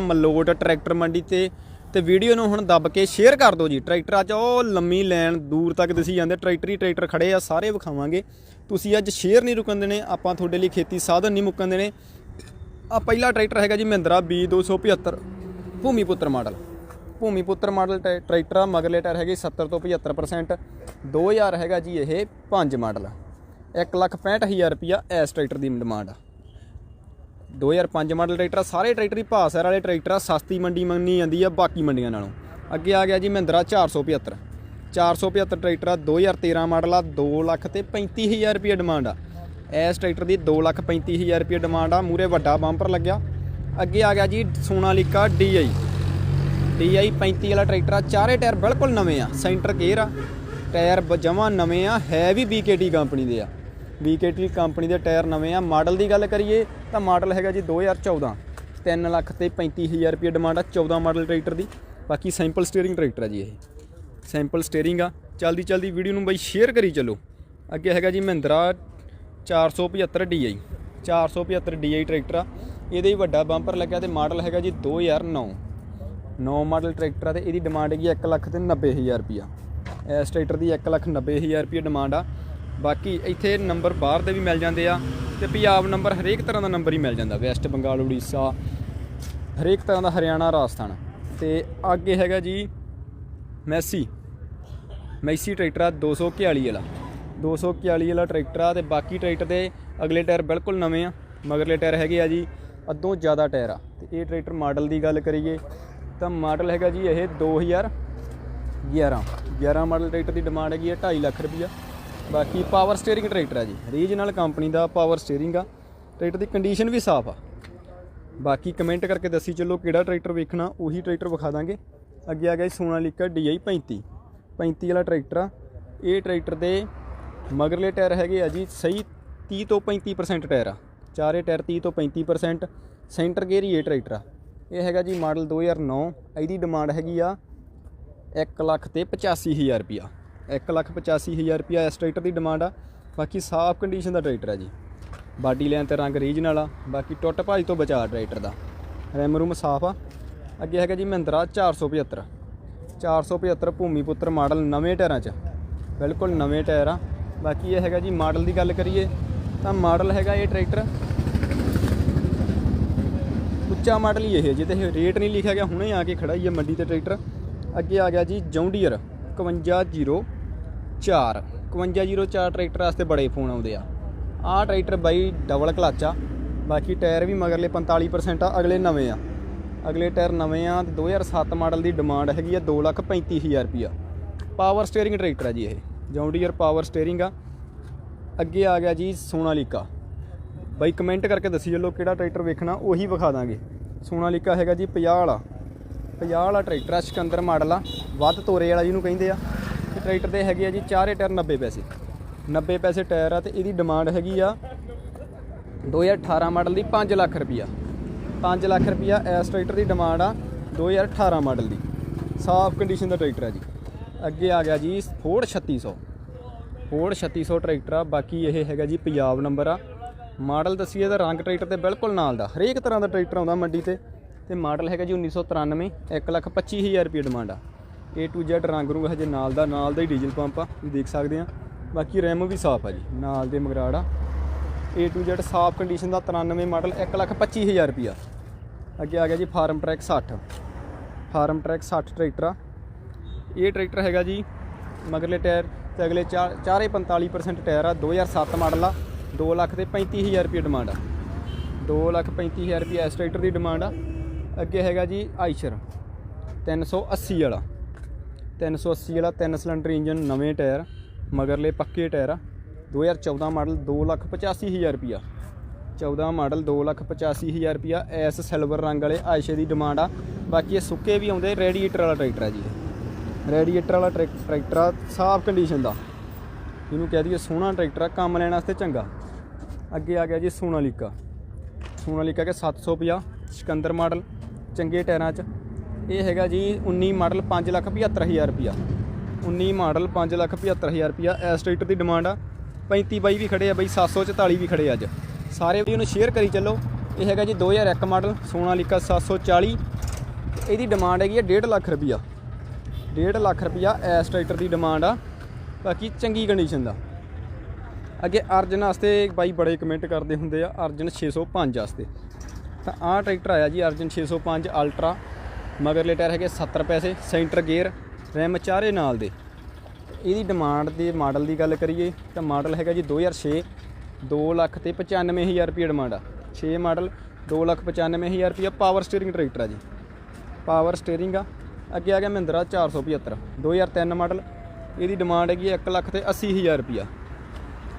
Malout tractor ਮੰਡੀ ਤੇ ਤੇ ਵੀਡੀਓ ਨੂੰ ਹੁਣ ਦੱਬ ਕੇ ਸ਼ੇਅਰ ਕਰ ਦਿਓ ਜੀ। ਟਰੈਕਟਰਾਂ 'ਚ ਉਹ ਲੰਮੀ ਲਾਈਨ ਦੂਰ ਤੱਕ ਦਿਸੀ ਜਾਂਦੇ, ਟਰੈਕਟਰ ਹੀ ਟਰੈਕਟਰ ਖੜੇ ਆ, ਸਾਰੇ ਵਿਖਾਵਾਂਗੇ। ਤੁਸੀਂ ਅੱਜ ਸ਼ੇਅਰ ਨਹੀਂ ਰੁਕਣ ਦੇਣੇ ਆਪਾਂ ਤੁਹਾਡੇ ਲਈ ਖੇਤੀ ਸਾਧਨ ਨਹੀਂ ਮੁੱਕਣ ਦੇਣੇ ਆ ਪਹਿਲਾ ਟਰੈਕਟਰ ਹੈਗਾ ਜੀ ਮਹਿੰਦਰਾ B275 ਭੂਮੀ ਪੁੱਤਰ ਮਾਡਲ। ਭੂਮੀ ਪੁੱਤਰ ਮਾਡਲ ਟਰੈ- ਟਰੈਕਟਰ ਆ, ਮਗਰਲੇ ਟਾਇਰ ਹੈਗੇ 70 ਤੋਂ 75% 2000 ਹੈਗਾ ਜੀ ਇਹ 5 ਮਾਡਲ। 165000 ਰੁਪਿਆ ਇਸ ਟਰੈਕਟਰ ਦੀ ਡਿਮਾਂਡ ਆ। 2005 ਮਾਡਲ ਟਰੈਕਟਰ ਆ, ਸਾਰੇ ਟਰੈਕਟਰ ਹੀ ਭਾਸਰ ਵਾਲੇ ਟਰੈਕਟਰ ਆ ਸਸਤੀ ਮੰਡੀ ਮੰਨੀ ਜਾਂਦੀ ਆ ਬਾਕੀ ਮੰਡੀਆਂ ਨਾਲੋਂ। ਅੱਗੇ ਆ ਗਿਆ ਜੀ ਮਹਿੰਦਰਾ 475 475 ਟਰੈਕਟਰ ਆ 2013 ਮਾਡਲ ਆ 2 ਲੱਖ ਤੇ 35000 ਰੁਪਏ ਡਿਮਾਂਡ ਆ। ਇਸ ਟਰੈਕਟਰ ਦੀ 2 ਲੱਖ 35000 ਰੁਪਏ ਡਿਮਾਂਡ ਆ ਮੂਰੇ ਵੱਡਾ ਬੰਪਰ ਲੱਗਿਆ। ਅੱਗੇ ਆ ਗਿਆ ਜੀ ਸੋਨਾਲੀਕਾ DI DI 35 ਵਾਲਾ ਟਰੈਕਟਰ ਆ ਚਾਰੇ ਟਾਇਰ ਬਿਲਕੁਲ ਨਵੇਂ ਆ ਸੈਂਟਰ ਗੇਅਰ ਆ। ਟਾਇਰ ਜਮਾ ਨਵੇਂ ਆ ਹੈ ਵੀ BKT ਕੰਪਨੀ ਦੇ ਆ। BKT ਕੰਪਨੀ ਦੇ ਟਾਇਰ ਨਵੇਂ ਆ। ਮਾਡਲ ਦੀ ਗੱਲ ਕਰੀਏ ਤਾਂ ਮਾਡਲ ਹੈਗਾ ਜੀ 2014 3 ਲੱਖ ਤੇ 35000 ਰੁਪਏ ਡਿਮਾਂਡ ਆ 14 ਮਾਡਲ ਟਰੈਕਟਰ ਦੀ। ਬਾਕੀ ਸਿੰਪਲ ਸਟੀਅਰਿੰਗ ਟਰੈਕਟਰ ਆ ਜੀ ਇਹ। ਸਿੰਪਲ ਸਟੀਅਰਿੰਗ ਆ। ਚਲਦੀ ਚਲਦੀ ਵੀਡੀਓ ਨੂੰ ਬਾਈ ਸ਼ੇਅਰ ਕਰੀ ਚੱਲੋ। ਅੱਗੇ ਹੈਗਾ ਜੀ ਮਹਿੰਦਰਾ 475 DI 475 DI ਟਰੈਕਟਰ ਆ। ਇਹਦੇ ਹੀ ਵੱਡਾ ਬੰਪਰ ਲੱਗਿਆ ਤੇ ਮਾਡਲ ਹੈਗਾ ਜੀ 2009 9 ਮਾਡਲ ਟਰੈਕਟਰ ਆ ਤੇ ਇਹਦੀ ਡਿਮਾਂਡ ਹੈਗੀ 1 ਲੱਖ ਤੇ 90000 ਰੁਪਿਆ ਇਸ ਟਰੈਕਟਰ ਦੀ 1 ਲੱਖ 90000 ਰੁਪਏ ਡਿਮਾਂਡ ਆ। ਬਾਕੀ ਇੱਥੇ ਨੰਬਰ ਬਾਹਰ ਦੇ ਵੀ ਮਿਲ ਜਾਂਦੇ ਆ ਤੇ ਪੰਜਾਬ ਨੰਬਰ ਹਰੇਕ ਤਰ੍ਹਾਂ ਦਾ ਨੰਬਰ ਹੀ ਮਿਲ ਜਾਂਦਾ ਵੈਸਟ ਬੰਗਾਲ, ਉੜੀਸਾ, ਹਰੇਕ ਤਰ੍ਹਾਂ ਦਾ ਹਰਿਆਣਾ, ਰਾਜਸਥਾਨ। ਤੇ ਅੱਗੇ ਹੈਗਾ ਜੀ ਮੈਸੀ। ਮੈਸੀ ਟਰੈਕਟਰ ਆ 241 ਵਾਲਾ। 241 ਵਾਲਾ ਟਰੈਕਟਰ ਆ ਤੇ ਬਾਕੀ ਟਰੈਕਟਰ ਦੇ ਅਗਲੇ ਟਾਇਰ ਬਿਲਕੁਲ ਨਵੇਂ ਆ, ਮਗਰਲੇ ਟਾਇਰ ਹੈਗੇ ਆ ਜੀ ਅੱਧੋਂ ਜ਼ਿਆਦਾ ਟਾਇਰ ਆ। ਤੇ ਇਹ ਟਰੈਕਟਰ ਮਾਡਲ ਦੀ ਗੱਲ ਕਰੀਏ ਤਾਂ ਮਾਡਲ ਹੈਗਾ ਜੀ ਇਹ 2011 11 ਮਾਡਲ ਟਰੈਕਟਰ ਦੀ ਡਿਮਾਂਡ ਹੈਗੀ ਹੈ 2.5 ਲੱਖ ਰੁਪਈਆ। ਬਾਕੀ ਪਾਵਰ ਸਟੀਅਰਿੰਗ ਟਰੈਕਟਰ ਆ ਜੀ। ਰੀਜਨਲ ਕੰਪਨੀ ਦਾ ਪਾਵਰ ਸਟੀਅਰਿੰਗ ਆ। ਟਰੈਕਟਰ ਦੀ ਕੰਡੀਸ਼ਨ ਵੀ ਸਾਫ਼ ਆ। ਬਾਕੀ ਕਮੈਂਟ ਕਰਕੇ ਦੱਸੀ ਚੱਲੋ ਕਿਹੜਾ ਟਰੈਕਟਰ ਵੇਖਣਾ, ਉਹੀ ਟਰੈਕਟਰ ਵਿਖਾ ਦਾਂਗੇ। ਅੱਗੇ ਆ ਗਿਆ ਜੀ ਸੋਨਾਲੀਕਾ DI 35 35 ਵਾਲਾ ਟਰੈਕਟਰ ਆ। ਇਹ ਟਰੈਕਟਰ ਦੇ ਮਗਰਲੇ ਟਾਇਰ ਹੈਗੇ ਆ ਜੀ, ਸਹੀ 30 ਤੋਂ 35% ਟਾਇਰ ਆ। ਚਾਰੇ ਟਾਇਰ 30 ਤੋਂ 35% ਸੈਂਟਰ ਗੇਅਰ ਹੀ ਇਹ ਟਰੈਕਟਰ ਆ। ਇਹ ਹੈਗਾ ਜੀ ਮਾਡਲ 2009 ਇਹਦੀ ਡਿਮਾਂਡ ਹੈਗੀ ਆ 1 ਲੱਖ ਤੇ 85000 ਰੁਪਿਆ 1 ਲੱਖ 85000 ਰੁਪਿਆ ਇਸ ਟਰੈਕਟਰ ਦੀ ਡਿਮਾਂਡ ਆ। ਬਾਕੀ ਸਾਫ਼ ਕੰਡੀਸ਼ਨ ਦਾ ਟਰੈਕਟਰ ਆ ਜੀ। ਬਾਡੀ ਲਾਈਨ ਤੇ ਰੰਗ ਰੀਜਨਲ ਆ। ਬਾਕੀ ਟੁੱਟ ਭਾਜ ਤੋਂ ਬਚਾ ਟਰੈਕਟਰ ਦਾ। ਰੈਮ ਰੂਮ ਸਾਫ਼ ਆ। ਅੱਗੇ ਹੈਗਾ ਜੀ ਮਹਿੰਦਰਾ 475 475 ਭੂਮੀ ਪੁੱਤਰ ਮਾਡਲ ਨਵੇਂ ਟਾਇਰਾਂ 'ਚ। ਬਿਲਕੁਲ ਨਵੇਂ ਟਾਇਰ ਆ। ਬਾਕੀ ਇਹ ਹੈਗਾ ਜੀ ਮਾਡਲ ਦੀ ਗੱਲ ਕਰੀਏ ਤਾਂ ਮਾਡਲ ਹੈਗਾ ਇਹ ਟਰੈਕਟਰ। ਉੱਚਾ ਮਾਡਲ ਹੀ ਇਹ, ਜਿਹਦੇ ਰੇਟ ਨਹੀਂ ਲਿਖਿਆ ਗਿਆ, ਹੁਣੇ ਆ ਕੇ ਖੜਾ ਹੀ ਹੈ ਮੰਡੀ ਤੇ ਟਰੈਕਟਰ। ਅੱਗੇ ਆ ਗਿਆ ਜੀ ਜੌਂਡੀਅਰ 5104 5104 ਟਰੈਕਟਰ ਵਾਸਤੇ ਬੜੇ ਫੋਨ ਆਉਂਦੇ ਆ। ਆਹ ਟਰੈਕਟਰ ਬਾਈ ਡਬਲ ਕਲੱਚ ਆ। ਬਾਕੀ ਟਾਇਰ ਵੀ ਮਗਰਲੇ 45% ਆ, ਅਗਲੇ ਨਵੇਂ ਆ। ਅਗਲੇ ਟਾਇਰ ਨਵੇਂ ਆ ਤੇ 2007 ਮਾਡਲ ਦੀ ਡਿਮਾਂਡ ਹੈਗੀ ਆ 235000 ਰੁਪਿਆ ਪਾਵਰ ਸਟੀਅਰਿੰਗ ਟਰੈਕਟਰ ਆ ਜੀ ਇਹ। ਜੌਂਡੀਅਰ ਪਾਵਰ ਸਟੀਅਰਿੰਗ ਆ। ਅੱਗੇ ਆ ਗਿਆ ਜੀ ਸੋਨਾਲੀਕਾ। ਬਾਈ ਕਮੈਂਟ ਕਰਕੇ ਦੱਸੀ ਚੱਲੋ ਕਿਹੜਾ ਟਰੈਕਟਰ ਵੇਖਣਾ, ਉਹੀ ਵਿਖਾ ਦਾਂਗੇ। ਸੋਨਾਲੀਕਾ ਹੈਗਾ ਜੀ 50 ਵਾਲਾ। 50 ਵਾਲਾ ਟਰੈਕਟਰ ਆ, ਸਿਕੰਦਰ ਮਾਡਲ ਆ। ਵੱਧ ਤੋਰੇ ਵਾਲਾ ਜਿਹਨੂੰ ਕਹਿੰਦੇ ਆ। ਟਰੈਕਟਰ ਦੇ ਹੈਗੇ ਆ ਜੀ, ਚਾਰੇ ਟਾਇਰ 90 ਪੈਸੇ। 90 ਪੈਸੇ ਟਾਇਰ ਆ ਤੇ ਇਹਦੀ ਡਿਮਾਂਡ ਹੈਗੀ ਆ 2018 ਮਾਡਲ ਦੀ 5 ਲੱਖ ਰੁਪਈਆ। 5 ਲੱਖ ਰੁਪਈਆ ਇਸ ਟਰੈਕਟਰ ਦੀ ਡਿਮਾਂਡ ਆ 2018 ਮਾਡਲ ਦੀ। ਸਾਫ਼ ਕੰਡੀਸ਼ਨ ਦਾ ਟਰੈਕਟਰ ਆ ਜੀ। ਅੱਗੇ ਆ ਗਿਆ ਜੀ ਫੋਰਡ 3600 ਫੋਰਡ 3600 ਟਰੈਕਟਰ ਆ, ਬਾਕੀ ਇਹ ਹੈਗਾ ਜੀ ਪੰਜਾਬ ਨੰਬਰ ਆ। ਮਾਡਲ ਦਸੀਏ ਦਾ ਰੰਗ ਟਰੈਕਟਰ ਤੇ ਬਿਲਕੁਲ ਨਾਲ ਦਾ। ਹਰੇਕ ਤਰ੍ਹਾਂ ਦਾ ਟਰੈਕਟਰ ਆਉਂਦਾ ਮੰਡੀ ਤੇ। ਤੇ ਮਾਡਲ ਹੈਗਾ ਜੀ 1993 125000 ਰੁਪਏ ਡਿਮਾਂਡ ਆ। A to Z ਰੰਗ ਰੂੰਗ ਹਜੇ ਨਾਲ ਦਾ ਨਾਲ ਦਾ ਹੀ ਡੀਜ਼ਲ ਪੰਪ ਆ, ਤੁਸੀਂ ਦੇਖ ਸਕਦੇ ਆ। ਬਾਕੀ ਰੈਮ ਵੀ ਸਾਫ਼ ਆ ਜੀ, ਨਾਲ ਦੇ ਮਗਰਾੜ। ਆ A to Z ਸਾਫ਼ ਕੰਡੀਸ਼ਨ ਦਾ 93 ਮਾਡਲ 125000 ਰੁਪਿਆ ਅੱਗੇ ਆ ਗਿਆ ਜੀ farm track 60 farm track 60 tractor ਆ। ਇਹ ਟਰੈਕਟਰ ਹੈਗਾ ਜੀ, ਮਗਰਲੇ ਟਾਇਰ ਤੇ ਅਗਲੇ ਚਾਰ- ਚਾਰੇ 45% ਟਾਇਰ ਆ 2007 ਮਾਡਲ ਆ 2 ਲੱਖ ਤੇ 35000 ਰੁਪਏ ਡਿਮਾਂਡ ਆ। 2 ਲੱਖ 35000 ਰੁਪਏ ਇਸ ਟਰੈਕਟਰ ਦੀ ਡਿਮਾਂਡ ਆ। ਅੱਗੇ ਹੈਗਾ ਜੀ ਆਈਸ਼ਰ 380 ਵਾਲਾ। 380 ਵਾਲਾ ਤਿੰਨ ਸਿਲੰਡਰ ਇੰਜਨ, ਨਵੇਂ ਟਾਇਰ, ਮਗਰਲੇ ਪੱਕੇ ਟਾਇਰ ਆ। 2014 ਮਾਡਲ 2 ਲੱਖ 85000 ਰੁਪਿਆ 14 ਮਾਡਲ 2 ਲੱਖ 85000 ਰੁਪਿਆ ਐਸ ਸਿਲਵਰ ਰੰਗ ਵਾਲੇ ਆਇਸ਼ੇ ਦੀ ਡਿਮਾਂਡ ਆ। ਬਾਕੀ ਇਹ ਸੁੱਕੇ ਵੀ ਆਉਂਦੇ, ਰੇਡੀਏਟਰ ਵਾਲਾ ਟਰੈਕਟਰ ਆ ਜੀ ਇਹ। ਰੇਡੀਏਟਰ ਵਾਲਾ ਟਰੈਕ- ਟਰੈਕਟਰ ਆ ਸਾਫ਼ ਕੰਡੀਸ਼ਨ ਦਾ। ਜਿਹਨੂੰ ਕਹਿ ਦਈਏ ਸੋਹਣਾ ਟਰੈਕਟਰ ਆ, ਕੰਮ ਲੈਣ ਵਾਸਤੇ ਚੰਗਾ। ਅੱਗੇ ਆ ਗਿਆ ਜੀ ਸੋਨਾਲੀਕਾ। ਸੋਨਾਲੀਕਾ ਕੇ 750 ਸਿਕੰਦਰ ਮਾਡਲ, ਚੰਗੇ ਟਾਇਰਾਂ 'ਚ। ਇਹ ਹੈਗਾ ਜੀ 19 ਮਾਡਲ 5 ਲੱਖ 75000 ਰੁਪਿਆ 19 ਮਾਡਲ 5 ਲੱਖ 75000 ਰੁਪਿਆ ਇਸ ਟਰੈਕਟਰ ਦੀ ਡਿਮਾਂਡ ਆ। 35 ਬਾਈ ਵੀ ਖੜੇ ਆ ਬਈ 744 ਵੀ ਖੜੇ ਆ ਅੱਜ। ਸਾਰੇ ਵੀ ਉਹਨੂੰ ਸ਼ੇਅਰ ਕਰੀ ਚੱਲੋ। ਇਹ ਹੈਗਾ ਜੀ 2001 ਮਾਡਲ ਸੋਨਾਲੀਕਾ 740 ਤੇ ਇਹਦੀ ਡਿਮਾਂਡ ਹੈਗੀ ਆ 1.5 ਲੱਖ ਰੁਪਈਆ 1.5 ਲੱਖ ਰੁਪਈਆ ਐਸ ਟਰੈਕਟਰ ਦੀ ਡਿਮਾਂਡ ਆ। ਬਾਕੀ ਚੰਗੀ ਕੰਡੀਸ਼ਨ ਦਾ। ਅੱਗੇ ਅਰਜਨ ਵਾਸਤੇ ਬਾਈ ਬੜੇ ਕਮੈਂਟ ਕਰਦੇ ਹੁੰਦੇ ਆ, ਅਰਜਨ 605 ਵਾਸਤੇ। ਤਾਂ ਆਹ ਟਰੈਕਟਰ ਆਇਆ ਜੀ ਅਰਜਨ 605 ਅਲਟਰਾ ਮਗਰਲੇ ਟਾਇਰ ਹੈਗੇ 70 ਪੈਸੇ, ਸੈਂਟਰ ਗੇਅਰ ਰੈਮ ਚਾਰੇ ਨਾਲ ਦੇ। ਇਹਦੀ ਡਿਮਾਂਡ ਦੇ ਮਾਡਲ ਦੀ ਗੱਲ ਕਰੀਏ ਤਾਂ ਮਾਡਲ ਹੈਗਾ ਜੀ 2006 2 ਲੱਖ ਤੇ 95000 ਰੁਪਏ ਡਿਮਾਂਡ ਆ। 6 ਮਾਡਲ 2 ਲੱਖ 95000 ਰੁਪਏ ਪਾਵਰ ਸਟੀਅਰਿੰਗ ਟਰੈਕਟਰ ਆ ਜੀ। ਪਾਵਰ ਸਟੀਅਰਿੰਗ ਆ। ਅੱਗੇ ਆ ਗਿਆ ਮਹਿੰਦਰਾ 475 2003 ਮਾਡਲ ਇਹਦੀ ਡਿਮਾਂਡ ਹੈਗੀ 1 ਲੱਖ ਤੇ 80000 ਰੁਪਿਆ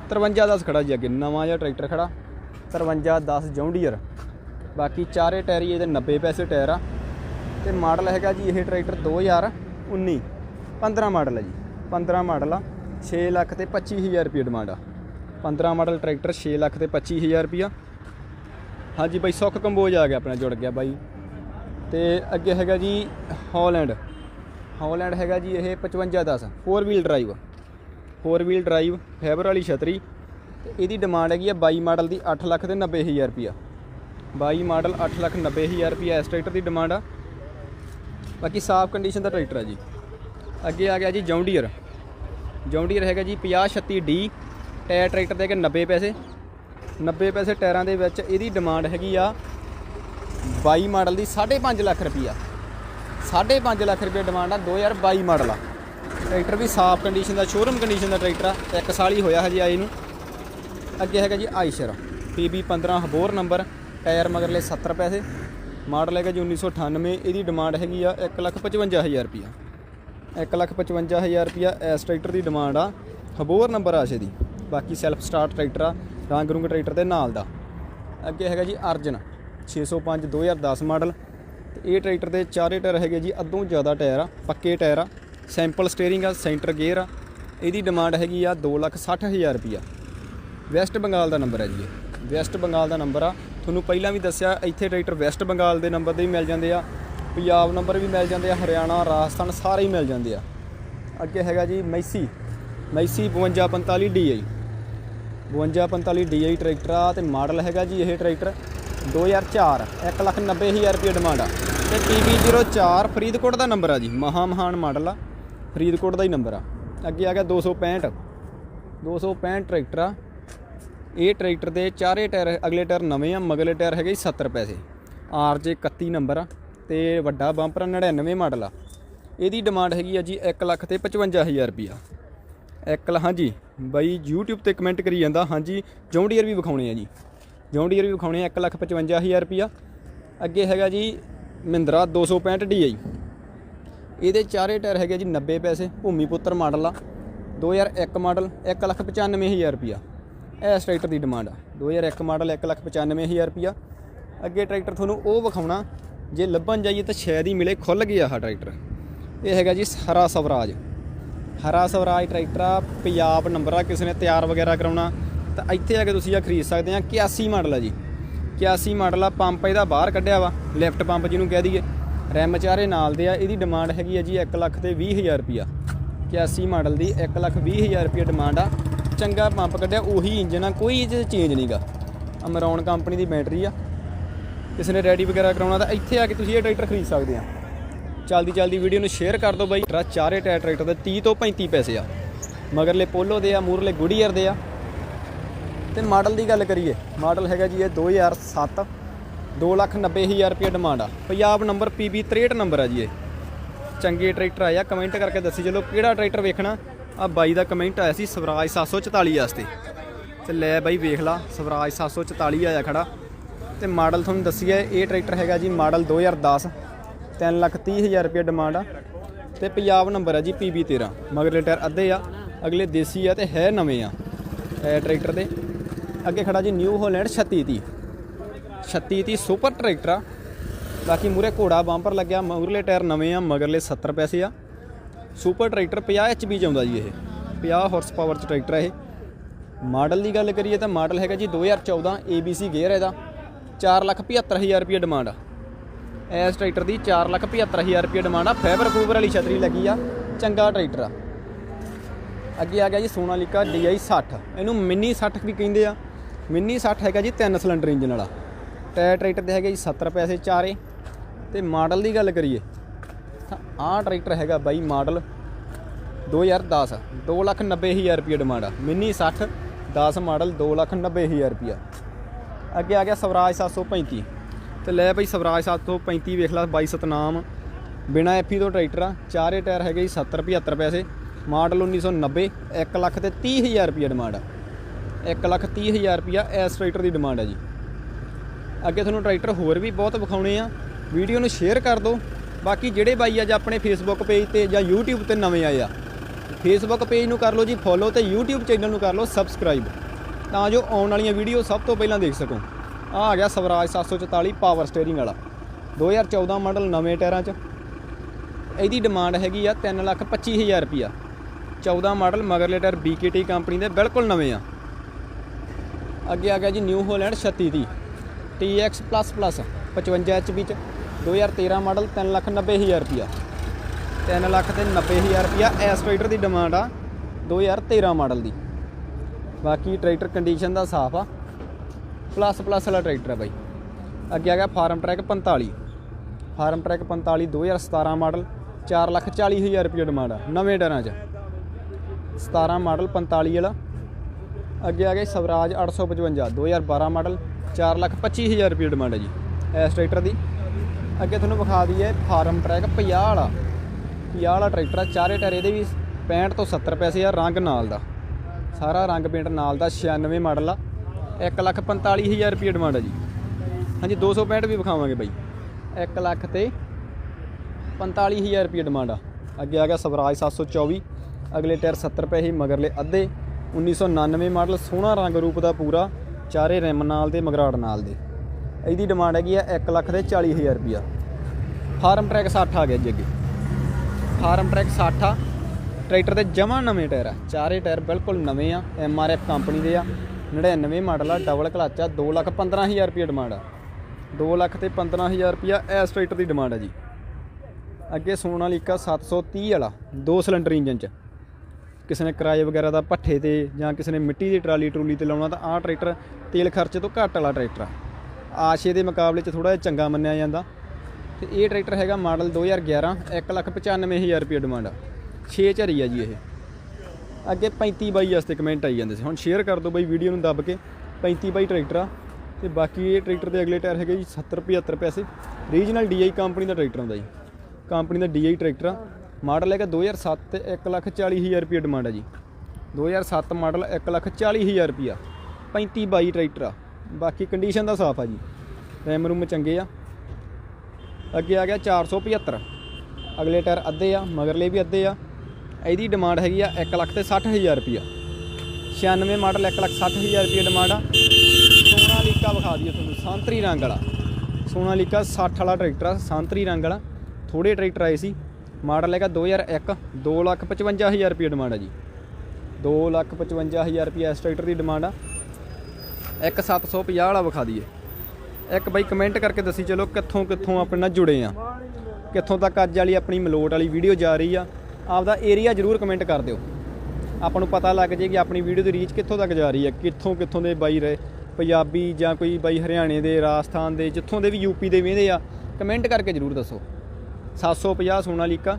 53 10 ਖੜਾ ਜੀ ਅੱਗੇ, ਨਵਾਂ ਜਿਹਾ ਟਰੈਕਟਰ ਖੜਾ। 53 10 ਜੌਂਡੀਅਰ। ਬਾਕੀ ਚਾਰੇ ਟਾਇਰ ਇਹਦੇ 90 ਪੈਸੇ ਟਾਇਰ ਆ। ਤੇ ਮਾਡਲ ਹੈਗਾ ਜੀ ਇਹ ਟਰੈਕਟਰ 2019 15 ਮਾਡਲ ਹੈ ਜੀ। 15 ਮਾਡਲ ਆ 6 ਲੱਖ ਤੇ 25000 ਰੁਪਏ ਡਿਮਾਂਡ ਆ। 15 ਮਾਡਲ ਟਰੈਕਟਰ 6 ਲੱਖ ਤੇ 25000 ਰੁਪਿਆ ਹਾਂਜੀ ਬਾਈ, ਸੁੱਖ ਕੰਬੋਜ ਆ ਗਿਆ ਆਪਣਾ, ਜੁੜ ਗਿਆ ਬਾਈ। ਤੇ ਅੱਗੇ ਹੈਗਾ ਜੀ ਹਾਲੈਂਡ ਹਾਲੈਂਡ ਹੈਗਾ ਜੀ ਇਹ 5510 4 wheel drive 4 wheel drive fibre ਵਾਲੀ ਛਤਰੀ। ਤੇ ਇਹਦੀ ਡਿਮਾਂਡ ਹੈਗੀ ਆ 22 ਮਾਡਲ ਦੀ 8 ਲੱਖ ਤੇ 90000 ਰੁਪਿਆ 22 ਮਾਡਲ 8 ਲੱਖ 90000 ਰੁਪਿਆ ਇਸ ਟਰੈਕਟਰ ਦੀ ਡਿਮਾਂਡ ਆ। ਬਾਕੀ ਸਾਫ਼ ਕੰਡੀਸ਼ਨ ਦਾ ਟਰੈਕਟਰ ਆ ਜੀ। ਅੱਗੇ ਆ ਗਿਆ ਜੀ ਜੌਂਡੀਅਰ। ਜੌਂਡੀਅਰ ਹੈਗਾ ਜੀ 5036D ਟਾਇਰ ਟਰੈਕਟਰ ਦੇ ਕੇ 90 ਪੈਸੇ। 90 ਪੈਸੇ ਟਾਇਰਾਂ ਦੇ ਵਿੱਚ ਇਹਦੀ ਡਿਮਾਂਡ ਹੈਗੀ ਆ 22 ਮਾਡਲ ਦੀ 5.5 ਲੱਖ ਰੁਪਈਆ। 5.5 ਲੱਖ ਰੁਪਏ ਡਿਮਾਂਡ ਆ 2022 ਮਾਡਲ ਆ। ਟਰੈਕਟਰ ਵੀ ਸਾਫ਼ ਕੰਡੀਸ਼ਨ ਦਾ ਸ਼ੋਰੂਮ ਕੰਡੀਸ਼ਨ ਦਾ ਟਰੈਕਟਰ ਆ। ਇੱਕ ਸਾਲ ਹੀ ਹੋਇਆ ਹਜੇ ਆਏ ਨੂੰ। ਅੱਗੇ ਹੈਗਾ ਜੀ ਆਈਸ਼ਰ PB 15 ਹਬੋਰ ਨੰਬਰ ਟਾਇਰ ਮਗਰਲੇ 70 ਪੈਸੇ। ਮਾਡਲ ਹੈਗਾ ਜੀ 1998 ਇਹਦੀ ਡਿਮਾਂਡ ਹੈਗੀ ਆ 155000 ਰੁਪਈਆ 155000 ਰੁਪਈਆ ਇਸ ਟਰੈਕਟਰ ਦੀ ਡਿਮਾਂਡ ਆ, ਹਬੋਰ ਨੰਬਰ ਆ ਛੇ ਦੀ। ਬਾਕੀ ਸੈਲਫ ਸਟਾਰਟ ਟਰੈਕਟਰ ਆ, ਰੰਗ ਰੁੰਗ ਟਰੈਕਟਰ ਦੇ ਨਾਲ ਦਾ। ਅੱਗੇ ਹੈਗਾ ਜੀ ਅਰਜਨ 605 2010 ਮਾਡਲ। ਤੇ ਇਹ ਟਰੈਕਟਰ ਦੇ ਚਾਰੇ ਟਾਇਰ ਹੈਗੇ ਜੀ, ਅੱਧੋਂ ਜ਼ਿਆਦਾ ਟਾਇਰ ਆ, ਪੱਕੇ ਟਾਇਰ ਆ। ਸੈਂਪਲ ਸਟੀਅਰਿੰਗ ਆ ਸੈਂਟਰ ਗੇਅਰ ਆ। ਇਹਦੀ ਡਿਮਾਂਡ ਹੈਗੀ ਆ 260000 ਰੁਪਈਆ ਵੈਸਟ ਬੰਗਾਲ ਦਾ ਨੰਬਰ ਹੈ ਜੀ ਇਹ। ਵੈਸਟ ਬੰਗਾਲ ਦਾ ਨੰਬਰ ਆ ਤੁਹਾਨੂੰ ਪਹਿਲਾਂ ਵੀ ਦੱਸਿਆ, ਇੱਥੇ ਟਰੈਕਟਰ ਵੈਸਟ ਬੰਗਾਲ ਦੇ ਨੰਬਰ ਦੇ ਵੀ ਮਿਲ ਜਾਂਦੇ ਆ, ਪੰਜਾਬ ਨੰਬਰ ਵੀ ਮਿਲ ਜਾਂਦੇ ਆ, ਹਰਿਆਣਾ, ਰਾਜਸਥਾਨ ਸਾਰੇ ਹੀ ਮਿਲ ਜਾਂਦੇ ਆ। ਅੱਗੇ ਹੈਗਾ ਜੀ Massey Massey 5245 DI 5245 DI tractor ਆ ਤੇ ਮਾਡਲ ਹੈਗਾ ਜੀ ਇਹ ਟਰੈਕਟਰ 2004 190000 ਰੁਪਏ ਡਿਮਾਂਡ ਆ। ਤੇ PB04 ਫਰੀਦਕੋਟ ਦਾ ਨੰਬਰ ਆ ਜੀ, ਮਹਾ ਮਹਾਨ ਮਾਡਲ ਆ, ਫਰੀਦਕੋਟ ਦਾ ਹੀ ਨੰਬਰ ਆ। ਅੱਗੇ ਆ ਗਿਆ 265 265 ਟਰੈਕਟਰ ਆ ਇਹ ਟਰੈਕਟਰ ਦੇ ਚਾਰੇ ਟਾਇਰ, ਅਗਲੇ ਟਾਇਰ ਨਵੇਂ ਆ ਮਗਲੇ ਟਾਇਰ ਹੈਗੇ ਜੀ 70 ਪੈਸੇ RJ 31 ਨੰਬਰ ਆ ਤੇ ਵੱਡਾ ਬੰਪਰ 99 ਮਾਡਲ ਆ। ਇਹਦੀ ਡਿਮਾਂਡ ਹੈਗੀ ਆ ਜੀ 1 ਲੱਖ ਤੇ 55000 ਰੁਪਿਆ ਇੱਕ ਲ, ਹਾਂਜੀ, ਬਾਈ YouTube ਤੇ ਕਮੈਂਟ ਕਰੀ ਜਾਂਦਾ, ਹਾਂਜੀ ਜੌਂਡੀਅਰ ਵੀ ਵਿਖਾਉਣੇ ਆ ਜੀ। ਜੌਂਡੀਅਰ ਵੀ ਵਿਖਾਉਣੇ ਆ 1 ਲੱਖ 55000 ਰੁਪਿਆ ਅੱਗੇ ਹੈਗਾ ਜੀ ਮਹਿੰਦਰਾ 265 DI ਇਹਦੇ ਚਾਰੇ ਟਾਇਰ ਹੈਗੇ ਜੀ 90 ਪੈਸੇ, ਭੂਮੀ ਪੁੱਤਰ ਮਾਡਲ ਆ। 2001 ਮਾਡਲ 1 ਲੱਖ 95000 ਰੁਪਿਆ ਇਸ ਟਰੈਕਟਰ ਦੀ ਡਿਮਾਂਡ ਆ। 2001 ਮਾਡਲ 1 ਲੱਖ 95000 ਰੁਪਿਆ ਅੱਗੇ ਟਰੈਕਟਰ ਤੁਹਾਨੂੰ ਉਹ ਵਿਖਾਉਣਾ, ਜੇ ਲੱਭਣ ਜਾਈਏ ਤਾਂ ਸ਼ਾਇਦ ਹੀ ਮਿਲੇ ਖੁੱਲ ਗਿਆ ਆਹ ਟਰੈਕਟਰ। ਇਹ ਹੈਗਾ ਜੀ ਹਰਾ ਸਵਰਾਜ। ਹਰਾ ਸਵਰਾਜ ਟਰੈਕਟਰ ਆ, ਪੰਜਾਬ ਨੰਬਰ ਆ, ਕਿਸੇ ਨੇ ਤਿਆਰ ਵਗੈਰਾ ਕਰਾਉਣਾ, ਤਾਂ ਇੱਥੇ ਆ ਕੇ ਤੁਸੀਂ ਆ ਖਰੀਦ ਸਕਦੇ ਆ। 81 ਮਾਡਲ ਆ ਜੀ। 81 ਮਾਡਲ ਆ, ਪੰਪ ਇਹਦਾ ਬਾਹਰ ਕੱਢਿਆ ਵਾ, ਲੈਫਟ ਪੰਪ ਜਿਹਨੂੰ ਕਹਿ ਦਈਏ। ਰੈਮ ਚਾਰੇ ਨਾਲ ਦੇ ਆ, ਇਹਦੀ ਡਿਮਾਂਡ ਹੈਗੀ ਆ ਜੀ 1 ਲੱਖ ਤੇ 20000 ਰੁਪਿਆ 81 ਮਾਡਲ ਦੀ 1 ਲੱਖ 20000 ਰੁਪਿਆ ਡਿਮਾਂਡ ਆ। ਚੰਗਾ ਪੰਪ ਕੱਢਿਆ, ਉਹੀ ਇੰਜਨ ਆ, ਕੋਈ ਇਹ 'ਚ ਚੇਂਜ ਨਹੀਂਗਾ ਅਮਰੌਨ ਕੰਪਨੀ ਦੀ ਬੈਟਰੀ ਆ। ਕਿਸੇ ਨੇ ਰੈਡੀ ਵਗੈਰਾ ਕਰਾਉਣਾ ਤਾਂ ਇੱਥੇ ਆ ਕੇ ਤੁਸੀਂ ਇਹ ਟਰੈਕਟਰ ਖਰੀਦ ਸਕਦੇ ਆ। ਚਲਦੀ ਚਲਦੀ ਵੀਡੀਓ ਨੂੰ ਸ਼ੇਅਰ ਕਰ ਦਿਓ ਬਾਈ। ਟਰਾ ਚਾਰੇ ਟਾਇਰ ਟਰੈਕਟਰ ਦੇ 30 ਤੋਂ 35 ਪੈਸੇ ਆ। ਮਗਰਲੇ ਪੋਲੋ ਦੇ ਆ ਮੂਰਲੇ ਗੁਡੀਅਰ ਦੇ ਆ। ਤੇ ਮਾਡਲ ਦੀ ਗੱਲ ਕਰੀਏ, ਮਾਡਲ ਹੈਗਾ ਜੀ ਇਹ 2007 290000 ਰੁਪਏ ਡਿਮਾਂਡ ਆ। ਪੰਜਾਬ ਨੰਬਰ PB 63 ਨੰਬਰ ਆ ਜੀ ਇਹ। ਚੰਗੇ ਟਰੈਕਟਰ ਆਇਆ ਕਮੈਂਟ ਕਰਕੇ ਦੱਸੀ ਚਲੋ ਕਿਹੜਾ ਟਰੈਕਟਰ ਵੇਖਣਾ। ਆ ਬਾਈ ਦਾ ਕਮੈਂਟ ਆਇਆ ਸੀ ਸਵਰਾਜ 744 ਵਾਸਤੇ। ਤੇ ਲੈ ਬਾਈ ਵੇਖ ਲਾ, ਸਵਰਾਜ 744 ਆਇਆ ਖੜਾ। ਤੇ ਮਾਡਲ ਤੁਹਾਨੂੰ ਦੱਸੀਏ, ਇਹ ਟਰੈਕਟਰ ਹੈਗਾ ਜੀ ਮਾਡਲ 2010 3 ਲੱਖ 30 ਹਜ਼ਾਰ ਰੁਪਏ ਡਿਮਾਂਡ ਆ। ਤੇ ਪੰਜਾਬ ਨੰਬਰ ਆ ਜੀ PB 13 ਮਗਰਲੇ ਟਾਇਰ ਅੱਧੇ ਆ, ਅਗਲੇ ਦੇਸੀ ਆ ਤੇ ਹੈ ਨਵੇਂ ਆ। ਟਰੈਕਟਰ ਦੇ। ਅੱਗੇ ਖੜਾ ਜੀ ਨਿਊ ਹਾਲੈਂਡ 3630 3630 ਸੁਪਰ ਟਰੈਕਟਰ ਆ। ਬਾਕੀ ਮੂਰੇ ਘੋੜਾ ਬੰਪਰ ਲੱਗਿਆ, ਮਗਰਲੇ ਟਾਇਰ ਨਵੇਂ ਆ, ਮਗਰਲੇ 70 ਪੈਸੇ ਆ। ਸੁਪਰ ਟਰੈਕਟਰ 50 ਐਚਪੀ ਚ ਆਉਂਦਾ ਜੀ ਇਹ। 50 ਹਾਰਸ ਪਾਵਰ ਚ ਟਰੈਕਟਰ ਇਹ। ਮਾਡਲ ਦੀ ਗੱਲ ਕਰੀਏ ਤਾਂ ਮਾਡਲ ਹੈਗਾ ਜੀ 2014 ABC ਗੇਅਰ ਇਹਦਾ। 475000 ਰੁਪਏ ਡਿਮਾਂਡ ਆ। ਇਸ ਟਰੈਕਟਰ ਦੀ 475000 ਰੁਪਏ ਡਿਮਾਂਡ ਆ। ਫਾਈਬਰ ਫੂਬਰ ਵਾਲੀ ਛਤਰੀ ਲੱਗੀ ਆ। ਚੰਗਾ ਟਰੈਕਟਰ ਆ। ਅੱਗੇ ਆ ਗਿਆ ਜੀ ਸੋਨਾਲੀਕਾ DI 60 ਇਹਨੂੰ ਮਿੰਨੀ 60 ਵੀ ਕਹਿੰਦੇ ਆ। ਮਿੰਨੀ 60 ਹੈਗਾ ਜੀ ਤਿੰਨ ਸਿਲੰਡਰ ਇੰਜਨ ਵਾਲਾ। ਟਾਇਰ ਟਰੈਕਟਰ ਦੇ ਹੈਗੇ ਜੀ 70 ਪੈਸੇ ਚਾਰੇ। ਤੇ ਮਾਡਲ ਦੀ ਗੱਲ ਕਰੀਏ ਤਾਂ ਆਹ ਟਰੈਕਟਰ ਹੈਗਾ ਬਾਈ ਮਾਡਲ 2010 290000 ਰੁਪਏ ਡਿਮਾਂਡ ਆ। ਮਿੰਨੀ 60 10 ਮਾਡਲ 290000 ਰੁਪਏ ਅੱਗੇ ਆ ਗਿਆ ਸਵਰਾਜ 735 ਤੇ ਲੈ ਬਈ ਸਵਰਾਜ 735 ਵੇਖ ਲਾ ਬਾਈ ਸਤਨਾਮ। ਬਿਨਾ ਐਫੀ ਤੋਂ ਟਰੈਕਟਰ ਆ, ਚਾਰੇ ਟਾਇਰ ਹੈਗੇ ਜੀ 70 75 ਪੈਸੇ। ਮਾਡਲ 1990 1 ਲੱਖ ਤੇ 30000 ਰੁਪਏ ਡਿਮਾਂਡ ਆ। 1 ਲੱਖ 30000 ਰੁਪਏ ਇਸ ਟਰੈਕਟਰ ਦੀ ਡਿਮਾਂਡ ਆ ਜੀ। ਅੱਗੇ ਤੁਹਾਨੂੰ ਟਰੈਕਟਰ ਹੋਰ ਵੀ ਬਹੁਤ ਵਿਖਾਉਣੇ ਆ। ਵੀਡੀਓ ਨੂੰ ਸ਼ੇਅਰ ਕਰ ਦਿਓ। ਬਾਕੀ ਜਿਹੜੇ ਬਾਈ ਅੱਜ ਆਪਣੇ ਫੇਸਬੁੱਕ ਪੇਜ ਤੇ ਜਾਂ YouTube ਤੇ ਨਵੇਂ ਆਏ ਆ ਫੇਸਬੁੱਕ ਪੇਜ ਨੂੰ ਕਰ ਲਓ ਜੀ ਫੋਲੋ ਤੇ YouTube ਚੈਨਲ ਨੂੰ ਕਰ ਲਓ ਸਬਸਕ੍ਰਾਈਬ ਤਾਂ ਜੋ ਆਉਣ ਵਾਲੀਆਂ ਵੀਡੀਓ ਸਭ ਤੋਂ ਪਹਿਲਾਂ ਦੇਖ ਸਕੋ। ਆ ਆ ਗਿਆ ਸਵਰਾਜ 744 ਪਾਵਰ ਸਟੀਅਰਿੰਗ ਵਾਲਾ। 2014 ਮਾਡਲ ਨਵੇਂ ਟਾਇਰਾਂ 'ਚ। ਇਹਦੀ ਡਿਮਾਂਡ ਹੈਗੀ ਆ 325000 ਰੁਪਿਆ 14 ਮਾਡਲ ਮਗਰਲੇ ਟਾਇਰ BKT ਕੰਪਨੀ ਦੇ ਬਿਲਕੁਲ ਨਵੇਂ ਆ। ਅੱਗੇ ਆ ਗਿਆ ਜੀ ਨਿਊ ਹੋਲੈਂਡ 36 ਦੀ। TX 55 HP ਚ। 2013 ਮਾਡਲ 390000 ਰੁਪਿਆ 3 ਲੱਖ ਤੇ 90000 ਰੁਪਿਆ ਐਸ ਟਰੈਕਟਰ ਦੀ ਡਿਮਾਂਡ ਆ 2013 ਮਾਡਲ ਦੀ। ਬਾਕੀ ਟਰੈਕਟਰ ਕੰਡੀਸ਼ਨ ਦਾ ਸਾਫ਼ ਆ। ਪਲੱਸ ਪਲੱਸ ਵਾਲਾ ਟਰੈਕਟਰ ਆ ਬਾਈ। ਅੱਗੇ ਆ ਗਿਆ farm track 45 farm track 45 2017 model 4 lakh 40000 ਰੁਪਏ ਡਿਮਾਂਡ ਆ ਨਵੇਂ ਡਰਾਂ 'ਚ। 17 ਮਾਡਲ 45 ਵਾਲਾ। ਅੱਗੇ ਆ ਗਿਆ ਸਵਰਾਜ 855 2012 ਮਾਡਲ 4 ਲੱਖ 25000 ਰੁਪਏ ਡਿਮਾਂਡ ਹੈ ਜੀ ਇਸ ਟਰੈਕਟਰ ਦੀ। ਅੱਗੇ ਤੁਹਾਨੂੰ ਵਿਖਾ ਦਈਏ ਫਾਰਮ ਟਰੈਕ 50 ਵਾਲਾ। 50 ਵਾਲਾ ਟਰੈਕਟਰ ਆ, ਚਾਰੇ ਟਾਇਰ ਇਹਦੇ ਵੀ 65 ਤੋਂ 70 ਪੈਸੇ ਆ ਰੰਗ ਨਾਲ ਦਾ। ਸਾਰਾ ਰੰਗ ਪੇਂਟ ਨਾਲ ਦਾ 96 ਮਾਡਲ ਆ। 1 ਲੱਖ 45000 ਰੁਪਏ ਡਿਮਾਂਡ ਆ ਜੀ। ਹਾਂਜੀ 265 ਵੀ ਵਿਖਾਵਾਂਗੇ ਬਾਈ। 1 ਲੱਖ ਤੇ 45000 ਰੁਪਏ ਡਿਮਾਂਡ ਆ। ਅੱਗੇ ਆ ਗਿਆ ਸਵਰਾਜ 724 ਅਗਲੇ ਟਾਇਰ 70 ਪੈਸੇ, ਮਗਰਲੇ ਅੱਧੇ। 1999 ਮਾਡਲ, ਸੋਹਣਾ ਰੰਗ ਰੂਪ ਦਾ ਪੂਰਾ। ਚਾਰੇ ਰਿਮ ਨਾਲ ਦੇ, ਮਗਰਾੜ ਨਾਲ ਦੇ। ਇਹਦੀ ਡਿਮਾਂਡ ਹੈਗੀ ਆ 1 ਲੱਖ ਤੇ 40000 ਰੁਪਿਆ ਫਾਰਮ ਟਰੈਕ 60 ਆ ਗਿਆ ਜੀ ਅੱਗੇ। ਫਾਰਮ ਟਰੈਕ 60 ਆ। ਟਰੈਕਟਰ ਦੇ ਜਮਾਂ ਨਵੇਂ ਟਾਇਰ ਆ। ਚਾਰੇ ਟਾਇਰ ਬਿਲਕੁਲ ਨਵੇਂ ਆ। ਐਫ ਕੰਪਨੀ ਦੇ ਆ। 99 ਮਾਡਲ ਆ ਡਬਲ ਕਲਚ ਆ। 2 ਲੱਖ 15000 ਰੁਪਏ ਡਿਮਾਂਡ ਆ। 2 ਲੱਖ ਤੇ 15000 ਰੁਪਿਆ ਇਸ ਟਰੈਕਟਰ ਦੀ ਡਿਮਾਂਡ ਆ ਜੀ। ਅੱਗੇ ਸੋਨਾਲੀਕਾ 730 ਵਾਲਾ। ਦੋ ਸਿਲੰਡਰ ਇੰਜਨ ਚ। ਕਿਸੇ ਨੇ ਕਿਰਾਏ ਵਗੈਰਾ ਦਾ ਪੱਠੇ ਤੇ ਜਾਂ ਕਿਸੇ ਨੇ ਮਿੱਟੀ ਦੀ ਟਰਾਲੀ ਟਰੂਲੀ ਤੇ ਲਾਉਣਾ ਤਾਂ ਆਹ ਟਰੈਕਟਰ ਤੇਲ ਖਰਚੇ ਤੋਂ ਘੱਟ ਵਾਲਾ ਟਰੈਕਟਰ ਆ। ਆਸ਼ੇ ਦੇ ਮੁਕਾਬਲੇ 'ਚ ਥੋੜਾ ਜਿਹਾ ਚੰਗਾ ਮੰਨਿਆ ਜਾਂਦਾ। ਤੇ ਇਹ ਟਰੈਕਟਰ ਹੈਗਾ ਮਾਡਲ 2011 195000 ਰੁਪਏ ਡਿਮਾਂਡ ਆ। 6 ਝਰੀ ਆ ਜੀ ਇਹ। ਅੱਗੇ 35 ਬਾਈ ਵਾਸਤੇ ਕਮੈਂਟ ਆਈ ਜਾਂਦੇ ਸੀ। ਹੁਣ ਸ਼ੇਅਰ ਕਰ ਦਿਓ ਬਾਈ ਵੀਡੀਓ ਨੂੰ ਦੱਬ ਕੇ। 35 ਬਾਈ ਟਰੈਕਟਰ ਆ। ਤੇ ਬਾਕੀ ਇਹ ਟਰੈਕਟਰ ਦੇ ਅਗਲੇ ਟਾਇਰ ਹੈਗੇ ਜੀ 70 75 ਪੈਸੇ। ਰੀਜਨਲ DI ਕੰਪਨੀ ਦਾ ਟਰੈਕਟਰ ਹੁੰਦਾ ਜੀ। ਕੰਪਨੀ ਦਾ DI ਟਰੈਕਟਰ ਆ। ਮਾਡਲ ਹੈਗਾ 2007 ਤੇ 140000 ਰੁਪਏ ਡਿਮਾਂਡ ਆ ਜੀ। 2007 ਮਾਡਲ 140000 ਰੁਪਿਆ 35 22 ਟਰੈਕਟਰ ਆ। ਬਾਕੀ ਕੰਡੀਸ਼ਨ ਦਾ ਸਾਫ਼ ਆ ਜੀ। ਰੈਮ ਰੂਮ ਚੰਗੇ ਆ। ਅੱਗੇ ਆ ਗਿਆ 475 ਅਗਲੇ ਟਾਇਰ ਅੱਧੇ ਆ, ਮਗਰਲੇ ਵੀ ਅੱਧੇ ਆ। ਇਹਦੀ ਡਿਮਾਂਡ ਹੈਗੀ ਆ 1 ਲੱਖ ਤੇ 60000 ਰੁਪਿਆ 96 ਮਾਡਲ 1 ਲੱਖ 60000 ਰੁਪਏ ਡਿਮਾਂਡ ਆ। ਸੋਨਾ ਲੀਕਾ ਵਿਖਾ ਦਈਏ ਤੁਹਾਨੂੰ, ਸੰਤਰੀ ਰੰਗ ਵਾਲਾ। ਸੋਨਾ ਲੀਕਾ 60 ਵਾਲਾ ਟਰੈਕਟਰ ਆ, ਸੰਤਰੀ ਰੰਗ ਵਾਲਾ। ਥੋੜੇ ਟਰੈਕਟਰ ਆਏ ਸੀ। ਮਾਡਲ ਹੈਗਾ 2001 2 ਲੱਖ 55000 ਰੁਪਏ ਡਿਮਾਂਡ ਆ ਜੀ। 2 ਲੱਖ 55000 ਰੁਪਏ ਇਸ ਟਰੈਕਟਰ ਦੀ ਡਿਮਾਂਡ ਆ। ਇੱਕ 750 ਵਾਲਾ ਵਿਖਾ ਦਈਏ। ਇੱਕ ਬਾਈ ਕਮੈਂਟ ਕਰਕੇ ਦੱਸੀ ਚਲੋ ਕਿੱਥੋਂ ਕਿੱਥੋਂ ਆਪਣੇ ਨਾਲ ਜੁੜੇ ਆ। ਕਿੱਥੋਂ ਤੱਕ ਅੱਜ ਵਾਲੀ ਆਪਣੀ ਮਲੋਟ ਵਾਲੀ ਵੀਡੀਓ ਜਾ ਰਹੀ ਆ। ਆਪਦਾ ਏਰੀਆ ਜਰੂਰ ਕਮੈਂਟ ਕਰ ਦਿਓ। ਆਪਾਂ ਨੂੰ ਪਤਾ ਲੱਗ ਜੇ ਕਿ ਆਪਣੀ ਵੀਡੀਓ ਦੀ ਰੀਚ ਕਿੱਥੋਂ ਤੱਕ ਜਾ ਰਹੀ ਹੈ ਕਿੱਥੋਂ ਕਿੱਥੋਂ ਦੇ ਬਾਈ ਰਹੇ, ਪੰਜਾਬੀ ਜਾਂ ਕੋਈ ਬਾਈ ਹਰਿਆਣੇ ਦੇ, ਰਾਜਸਥਾਨ ਦੇ, ਜਿੱਥੋਂ ਦੇ ਵੀ ਯੂਪੀ ਦੇ ਵੇਂਦੇ ਆ ਕਮੈਂਟ ਕਰਕੇ ਜਰੂਰ ਦੱਸੋ। 750 ਸੋਨਾਲੀਕਾ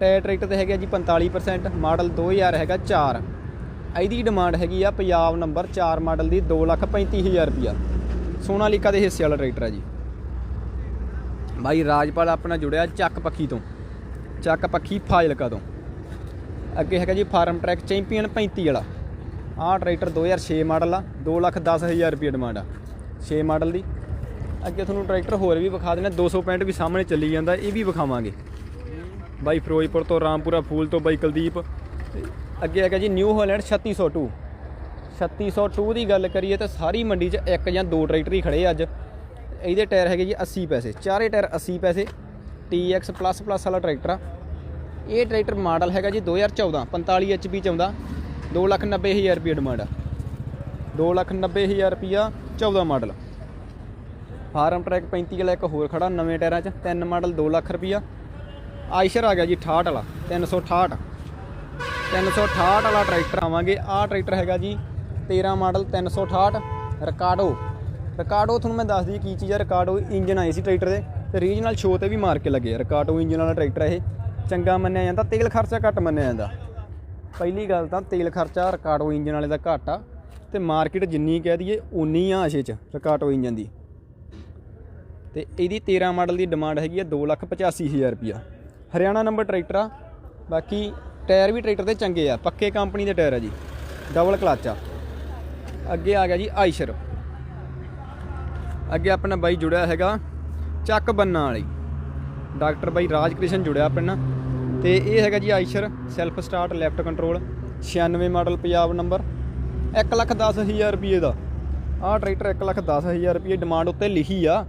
ਟਾਇਰ ਟਰੈਕਟਰ ਤੇ ਹੈਗਾ ਜੀ 45% ਮਾਡਲ 2000 ਹੈਗਾ 4 ਇਹਦੀ ਡਿਮਾਂਡ ਹੈਗੀ ਆ ਪੰਜਾਬ ਨੰਬਰ 4 ਮਾਡਲ ਦੀ 235000 ਰੁਪਿਆ ਸੋਨਾਲੀਕਾ ਦੇ ਹਿੱਸੇ ਵਾਲਾ ਟਰੈਕਟਰ ਆ ਜੀ। ਬਾਈ ਰਾਜਪਾਲ ਆਪਣਾ ਜੁੜਿਆ ਚੱਕ ਪੱਖੀ ਤੋਂ। ਚੱਕ ਪੱਖੀ ਫਾਜ਼ਿਲਕਾ ਤੋਂ। ਅੱਗੇ ਹੈਗਾ ਜੀ ਫਾਰਮ ਟਰੈਕ ਚੈਂਪੀਅਨ 35 ਵਾਲਾ। ਆਹ ਟਰੈਕਟਰ 2006 ਮਾਡਲ ਆ 210000 ਰੁਪਏ ਡਿਮਾਂਡ ਆ। 6 ਮਾਡਲ ਦੀ। ਅੱਗੇ ਤੁਹਾਨੂੰ ਟਰੈਕਟਰ ਹੋਰ ਵੀ ਵਿਖਾ ਦੇਣਾ 265 ਵੀ ਸਾਹਮਣੇ ਚੱਲੀ ਜਾਂਦਾ, ਇਹ ਵੀ ਵਿਖਾਵਾਂਗੇ। ਬਾਈ ਫਿਰੋਜ਼ਪੁਰ ਤੋਂ ਰਾਮਪੁਰਾ ਫੂਲ ਤੋਂ ਬਾਈ ਕੁਲਦੀਪ। ਅੱਗੇ ਹੈਗਾ ਜੀ ਨਿਊ ਹਾਲੈਂਡ 3602 3602 ਦੀ ਗੱਲ ਕਰੀਏ ਤਾਂ ਸਾਰੀ ਮੰਡੀ 'ਚ ਇੱਕ ਜਾਂ ਦੋ ਟਰੈਕਟਰ ਹੀ ਖੜੇ ਅੱਜ। ਇਹਦੇ ਟਾਇਰ ਹੈਗੇ ਜੀ 80 ਪੈਸੇ, ਚਾਰੇ ਟਾਇਰ 80 ਪੈਸੇ। TX ਪਲੱਸ ਪਲੱਸ ਵਾਲਾ ਟਰੈਕਟਰ ਆ। ਇਹ ਟਰੈਕਟਰ ਮਾਡਲ ਹੈਗਾ ਜੀ 2014 45 HP ਚ ਆਉਂਦਾ 290000 ਰੁਪਏ ਡਿਮਾਂਡ ਆ। 290000 ਰੁਪਿਆ 14 ਮਾਡਲ। ਫਾਰਮ ਟਰੈਕ 35 ਵਾਲਾ ਇੱਕ ਹੋਰ ਖੜਾ ਨਵੇਂ ਟਾਇਰਾਂ 'ਚ, ਤਿੰਨ ਮਾਡਲ 2 ਲੱਖ ਰੁਪਿਆ ਆਇਸ਼ਰ ਆ ਗਿਆ ਜੀ 68 ਵਾਲਾ 368 368 ਵਾਲਾ ਟਰੈਕਟਰ ਆਵਾਂਗੇ। ਆਹ ਟਰੈਕਟਰ ਹੈਗਾ ਜੀ 13 ਮਾਡਲ 368 ਰਿਕਾਰਡੋ ਰਿਕਾਰਡੋ ਤੁਹਾਨੂੰ ਮੈਂ ਦੱਸ ਦਈ ਕੀ ਚੀਜ਼ ਹੈ ਰਿਕਾਰਡੋ ਇੰਜਨ ਆਏ ਸੀ ਟਰੈਕਟਰ ਦੇ ਤੇ ਰੀਜਨਲ ਸ਼ੋਅ ਤੇ ਵੀ ਮਾਰ ਕੇ ਲੱਗੇ ਆ। ਰਿਕਾਰਡੋ ਇੰਜਨ ਵਾਲਾ ਟਰੈਕਟਰ ਇਹ। ਚੰਗਾ ਮੰਨਿਆ ਜਾਂਦਾ। ਤੇਲ ਖਰਚਾ ਘੱਟ ਮੰਨਿਆ ਜਾਂਦਾ। ਪਹਿਲੀ ਗੱਲ ਤਾਂ ਤੇਲ ਖਰਚਾ ਰਿਕਾਰਡੋ ਇੰਜਨ ਵਾਲੇ ਦਾ ਘੱਟ ਆ ਤੇ ਮਾਰਕੀਟ ਜਿੰਨੀ ਕਹਿ ਦਈਏ ਉਨੀ ਆ ਅਸ਼ੇ ਚ ਰਿਕਾਰਡੋ ਇੰਜਨ ਦੀ। ਤੇ ਇਹਦੀ 13 ਮਾਡਲ ਦੀ ਡਿਮਾਂਡ ਹੈਗੀ ਆ 285000 ਰੁਪਿਆ ਹਰਿਆਣਾ ਨੰਬਰ ਟਰੈਕਟਰ ਆ। ਬਾਕੀ ਟਾਇਰ ਵੀ ਟਰੈਕਟਰ ਦੇ ਚੰਗੇ ਆ, ਪੱਕੇ ਕੰਪਨੀ ਦੇ ਟਾਇਰ ਆ ਜੀ ਡਬਲ ਕਲਚ ਆ। ਅੱਗੇ ਆ ਗਿਆ ਜੀ ਆਈਸ਼ਰ ਅੱਗੇ ਆਪਣਾ ਬਾਈ ਜੁੜਿਆ ਹੈਗਾ ਚੱਕ ਬੰਨਾ ਵਾਲੀ। ਡਾਕਟਰ ਬਾਈ ਰਾਜ ਕ੍ਰਿਸ਼ਨ ਜੁੜਿਆ ਆਪਣੇ ਨਾਲ। ਤੇ ਇਹ ਹੈਗਾ ਜੀ Eicher self start left control 96 model Punjab number 110000 ਰੁਪਏ ਦਾ। ਆਹ ਟਰੈਕਟਰ 110000 ਰੁਪਏ ਡਿਮਾਂਡ ਉੱਤੇ ਲਿਖੀ ਆ।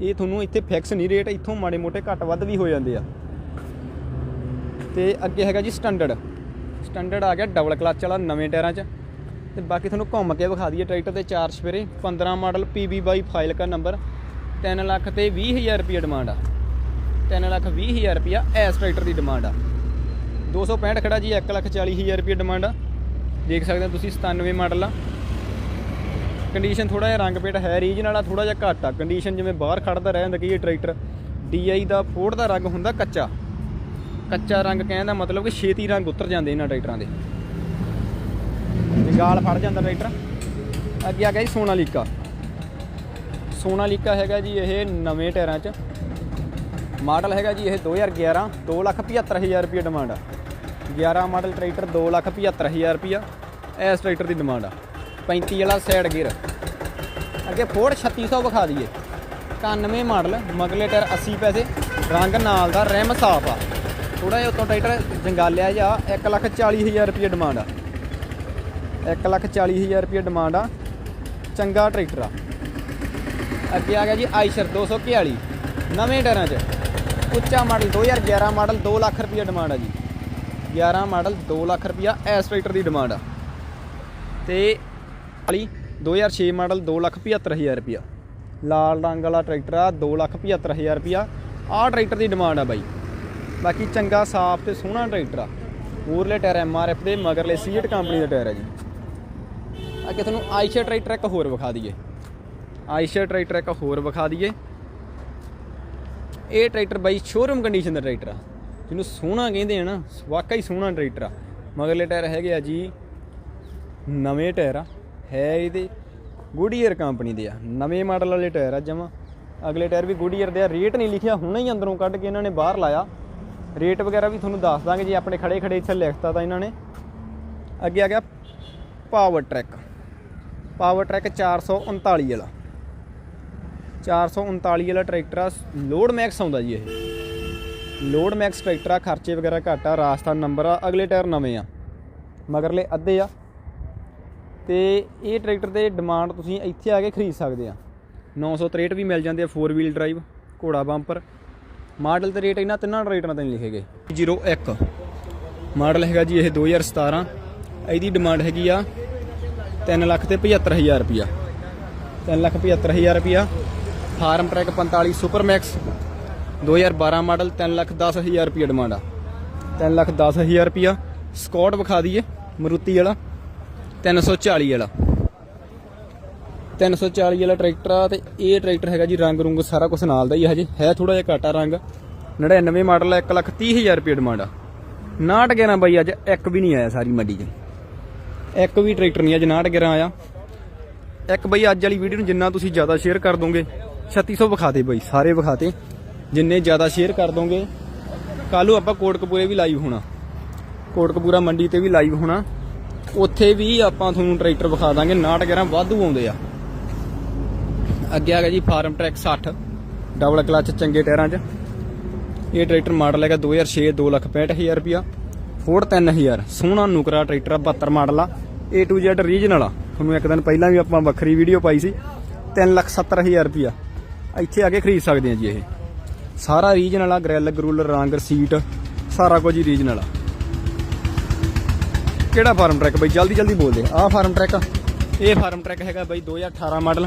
ਇਹ ਤੁਹਾਨੂੰ ਇੱਥੇ ਫਿਕਸ ਨਹੀਂ ਰੇਟ ਇੱਥੋਂ ਮਾੜੇ ਮੋਟੇ ਘੱਟ ਵੱਧ ਵੀ ਹੋ ਜਾਂਦੇ ਆ। ਤੇ ਅੱਗੇ ਹੈਗਾ ਜੀ ਸਟੈਂਡਰਡ। ਸਟੈਂਡਰਡ ਆ ਗਿਆ ਡਬਲ ਕਲਚ ਵਾਲਾ ਨਵੇਂ ਟਾਇਰਾਂ 'ਚ। ਤੇ ਬਾਕੀ ਤੁਹਾਨੂੰ ਘੁੰਮ ਕੇ ਵਿਖਾ ਦਈਏ ਟਰੈਕਟਰ 'ਤੇ ਚਾਰ ਸਵੇਰੇ 15 ਮਾਡਲ PB22 ਫਾਈਲ ਕਾ ਨੰਬਰ 3 ਲੱਖ ਤੇ 20000 ਰੁਪਏ ਡਿਮਾਂਡ ਆ। 3 ਲੱਖ 20000 ਰੁਪਿਆ ਐਸ ਟਰੈਕਟਰ ਦੀ ਡਿਮਾਂਡ ਆ। 265 ਖੜਾ ਜੀ 1 ਲੱਖ 40000 ਰੁਪਏ ਡਿਮਾਂਡ ਆ। ਦੇਖ ਸਕਦੇ ਹੋ ਤੁਸੀਂ 97 ਮਾਡਲ ਆ। ਕੰਡੀਸ਼ਨ ਥੋੜਾ ਜਿਹਾ ਰੰਗ ਪੇਟ ਹੈ ਰੀਜਨ ਵਾਲਾ ਥੋੜਾ ਜਿਹਾ ਘੱਟ ਆ। ਕੰਡੀਸ਼ਨ ਜਿਵੇਂ ਬਾਹਰ ਖੜਦਾ ਰਹਿ ਜਾਂਦਾ ਕਿ ਇਹ ਟਰੈਕਟਰ DI ਦਾ ਫੋਰਡ ਦਾ ਰੰਗ ਹੁੰਦਾ ਕੱਚਾ। ਕੱਚਾ ਰੰਗ ਕਹਿਣ ਦਾ ਮਤਲਬ ਕਿ ਛੇਤੀ ਰੰਗ ਉਤਰ ਜਾਂਦੇ ਇਹਨਾਂ ਟਰੈਕਟਰਾਂ ਦੇ। ਗਾਲ ਫੜ ਜਾਂਦਾ ਟਰੈਕਟਰ। ਅੱਗੇ ਆ ਗਿਆ ਜੀ ਸੋਨਾਲੀਕਾ। ਸੋਨਾਲੀਕਾ ਹੈਗਾ ਜੀ ਇਹ ਨਵੇਂ ਟਾਇਰਾਂ 'ਚ। ਮਾਡਲ ਹੈਗਾ ਜੀ ਇਹ 2011 275000 ਰੁਪਏ ਡਿਮਾਂਡ ਆ। 11 ਮਾਡਲ ਟਰੈਕਟਰ 275000 ਰੁਪਿਆ ਇਸ ਟਰੈਕਟਰ ਦੀ ਡਿਮਾਂਡ ਆ। 35 ਵਾਲਾ ਸਾਈਡ ਗੇਅਰ ਅੱਗੇ ਫੋਰਡ 3600 ਵਿਖਾ ਦਈਏ। 91 ਮਾਡਲ, ਮਗਲੇ ਟਾਇਰ 80 ਪੈਸੇ। ਰੰਗ ਨਾਲ ਦਾ, ਰਿਮ ਸਾਫ਼ ਆ। ਥੋੜਾ ਜਿਹਾ ਉਤੋਂ ਟਰੈਕਟਰ ਜੰਗਾਲਿਆ ਜਾ 140000 ਰੁਪਏ ਡਿਮਾਂਡ ਆ। 140000 ਰੁਪਏ ਡਿਮਾਂਡ ਆ, ਚੰਗਾ ਟਰੈਕਟਰ ਆ। ਅੱਗੇ ਆ ਗਿਆ ਜੀ ਆਈਸ਼ਰ 241 ਨਵੇਂ ਡਰਾਂ 'ਚ। ਉੱਚਾ ਮਾਡਲ 2011 ਮਾਡਲ 2 ਲੱਖ ਰੁਪਏ ਡਿਮਾਂਡ ਆ ਜੀ। 11 ਮਾਡਲ 2 ਲੱਖ ਰੁਪਿਆ ਐਸ ਟਰੈਕਟਰ ਦੀ ਡਿਮਾਂਡ ਆ। ਤੇ ਵਾਲੀ 2006 ਮਾਡਲ 2 ਲੱਖ 75000 ਰੁਪਿਆ ਲਾਲ ਰੰਗ ਵਾਲਾ ਟਰੈਕਟਰ ਆ 2 ਲੱਖ 75000 ਰੁਪਿਆ ਆਹ ਟਰੈਕਟਰ ਦੀ ਡਿਮਾਂਡ ਆ ਬਾਈ। ਬਾਕੀ ਚੰਗਾ, ਸਾਫ਼ ਤੇ ਸੋਹਣਾ ਟਰੈਕਟਰ ਆ। ਮੂਰਲੇ ਟਾਇਰ ਐਮਆਰਐਫ ਦੇ, ਮਗਰਲੇ ਸੀਟ ਕੰਪਨੀ ਦਾ ਟਾਇਰ ਆ ਜੀ। ਅੱਗੇ ਤੁਹਾਨੂੰ ਆਈਸ਼ਰ ਟਰੈਕਟਰ ਇੱਕ ਹੋਰ ਵਿਖਾ ਦਈਏ। ਆਈਸ਼ਰ ਟਰੈਕਟਰ ਇੱਕ ਹੋਰ ਵਿਖਾ ਦਈਏ। ਇਹ ਟਰੈਕਟਰ ਬਾਈ ਸ਼ੋਰੂਮ ਕੰਡੀਸ਼ਨ ਦਾ ਟਰੈਕਟਰ ਆ। ਜਿਹਨੂੰ ਸੋਹਣਾ ਕਹਿੰਦੇ ਆ ਨਾ, ਵਾਕਈ ਸੋਹਣਾ ਟਰੈਕਟਰ ਆ। ਮਗਰਲੇ ਟਾਇਰ ਹੈਗੇ ਆ ਜੀ, ਨਵੇਂ ਟਾਇਰ ਆ। ਹੈ ਇਹਦੇ ਗੁਡੀਅਰ ਕੰਪਨੀ ਦੇ ਆ। ਨਵੇਂ ਮਾਡਲ ਵਾਲੇ ਟਾਇਰ ਆ ਜਮਾ। ਅਗਲੇ ਟਾਇਰ ਵੀ ਗੁਡੀਅਰ ਦੇ ਆ। ਰੇਟ ਨਹੀਂ ਲਿਖਿਆ, ਹੁਣੇ ਹੀ ਅੰਦਰੋਂ ਕੱਢ ਕੇ ਇਹਨਾਂ ਨੇ ਬਾਹਰ ਲਾਇਆ। ਰੇਟ ਵਗੈਰਾ ਵੀ ਤੁਹਾਨੂੰ ਦੱਸ ਦਾਂਗੇ, ਜੀ ਆਪਣੇ ਖੜੇ ਖੜੇ ਇੱਥੇ ਲਿਖਤਾ ਤਾਂ ਇਹਨਾਂ ਨੇ। ਅੱਗੇ ਆ ਗਿਆ ਪਾਵਰ ਟਰੈਕ ਪਾਵਰ ਟਰੈਕ 439 ਵਾਲਾ। 439 ਵਾਲਾ ਟਰੈਕਟਰ ਆ, ਲੋਡ ਮੈਕਸ ਆਉਂਦਾ ਜੀ ਇਹ। ਲੋਡ ਮੈਕਸ ਟਰੈਕਟਰ ਆ, ਖਰਚੇ ਵਗੈਰਾ ਘੱਟ ਆ ਰਾਜਸਥਾਨ ਨੰਬਰ ਆ, ਅਗਲੇ ਟਾਇਰ ਨਵੇਂ ਆ। ਮਗਰਲੇ ਅੱਧੇ ਆ। ਤੇ ਇਹ ਟਰੈਕਟਰ ਦੇ ਡਿਮਾਂਡ ਤੁਸੀਂ ਇੱਥੇ ਆ ਕੇ ਖਰੀਦ ਸਕਦੇ ਆ। 963 ਵੀ ਮਿਲ ਜਾਂਦੇ ਆ 4 ਵੀਲ ਡਰਾਈਵ ਘੋੜਾ ਬੰਪਰ ਮਾਡਲ ਤੇ ਰੇਟ ਇਹਨਾਂ ਤਿੰਨਾਂ ਰੇਟਾਂ ਤੇ ਨਹੀਂ ਲਿਖੇ ਗਏ। 01 ਮਾਡਲ ਹੈਗਾ ਜੀ ਇਹ 2017 ਇਹਦੀ ਡਿਮਾਂਡ ਹੈਗੀ ਆ 3 ਲੱਖ ਤੇ 75000 ਰੁਪਿਆ 3 ਲੱਖ 75000 ਰੁਪਿਆ farm track 45 super max 2012 model 3 lakh 10000 ਰੁਪਿਆ ਡਿਮਾਂਡ ਆ। 3 ਲੱਖ 10000 ਰੁਪਿਆ ਸਕਾਟ ਵਿਖਾ ਦਈਏ, ਮਰੂਤੀ ਵਾਲਾ। 340 ਵਾਲਾ। 340 ਵਾਲਾ ਟਰੈਕਟਰ ਆ ਤੇ ਇਹ ਟਰੈਕਟਰ ਹੈਗਾ ਜੀ ਰੰਗ ਰੁੰਗ ਸਾਰਾ ਕੁਝ ਨਾਲ ਦਾ ਹੀ ਹਜੇ। ਹੈ ਥੋੜਾ ਜਿਹਾ ਘਾਟਾ ਰੰਗ। 99 ਮਾਡਲ ਆ 1 ਲੱਖ 30000 ਰੁਪਏ ਡਿਮਾਂਡ ਆ। 69 11 ਬਾਈ ਅੱਜ ਇੱਕ ਵੀ ਨਹੀਂ ਆਇਆ ਸਾਰੀ ਮੰਡੀ 'ਚ। ਇੱਕ ਵੀ ਟਰੈਕਟਰ ਨਹੀਂ ਅੱਜ 69 11 ਆਇਆ। ਇੱਕ ਬਾਈ ਅੱਜ ਵਾਲੀ ਵੀਡੀਓ ਨੂੰ ਜਿੰਨਾ ਤੁਸੀਂ ਜ਼ਿਆਦਾ ਸ਼ੇਅਰ ਕਰ ਦੋਗੇ 3600 ਵਿਖਾਤੇ ਬਾਈ, ਸਾਰੇ ਵਿਖਾਤੇ ਜਿੰਨੇ ਜ਼ਿਆਦਾ ਸ਼ੇਅਰ ਕਰ ਦੋਗੇ ਕੱਲ ਨੂੰ ਆਪਾਂ ਕੋਟਕਪੂਰੇ ਵੀ ਲਾਈਵ ਹੋਣਾ। ਕੋਟਕਪੂਰਾ ਮੰਡੀ ਤੇ ਵੀ ਲਾਈਵ ਹੋਣਾ। ਉੱਥੇ ਵੀ ਆਪਾਂ ਤੁਹਾਨੂੰ ਟਰੈਕਟਰ ਵਿਖਾ ਦਾਂਗੇ 69 11 ਵਾਧੂ ਆਉਂਦੇ ਆ। ਅੱਗੇ ਆ ਗਿਆ ਜੀ ਫਾਰਮ ਟਰੈਕ 60 ਡਬਲ ਕਲਚ ਚੰਗੇ ਟਾਇਰਾਂ 'ਚ। ਇਹ ਟਰੈਕਟਰ ਮਾਡਲ ਹੈਗਾ 2006 2 ਲੱਖ 65000 ਰੁਪਿਆ ਫੋਰਡ 3000 ਸੋਹਣਾ ਨੁਕਰਾ ਟਰੈਕਟਰ ਆ 72 ਮਾਡਲ ਆ। A to Z ਰੀਜਨਲ ਆ। ਤੁਹਾਨੂੰ ਇੱਕ ਦਿਨ ਪਹਿਲਾਂ ਵੀ ਆਪਾਂ ਵੱਖਰੀ ਵੀਡੀਓ ਪਾਈ ਸੀ 3 ਲੱਖ 70000 ਰੁਪਿਆ ਇੱਥੇ ਆ ਕੇ ਖਰੀਦ ਸਕਦੇ ਆ ਜੀ ਇਹ। ਸਾਰਾ ਰੀਜਨਲ ਆ ਗ੍ਰਿਲ ਗਰੂਲਰ ਰੰਗ ਸੀਟ ਸਾਰਾ ਕੁਝ ਹੀ ਰੀਜਨਲ ਆ। ਕਿਹੜਾ ਫਾਰਮ ਟਰੈਕ ਬਈ? ਜਲਦੀ ਜਲਦੀ ਬੋਲ ਦੇ ਆਹ ਫਾਰਮ ਟਰੈਕ ਇਹ ਫਾਰਮ ਟਰੈਕ ਹੈਗਾ ਬਈ 2018 ਮਾਡਲ।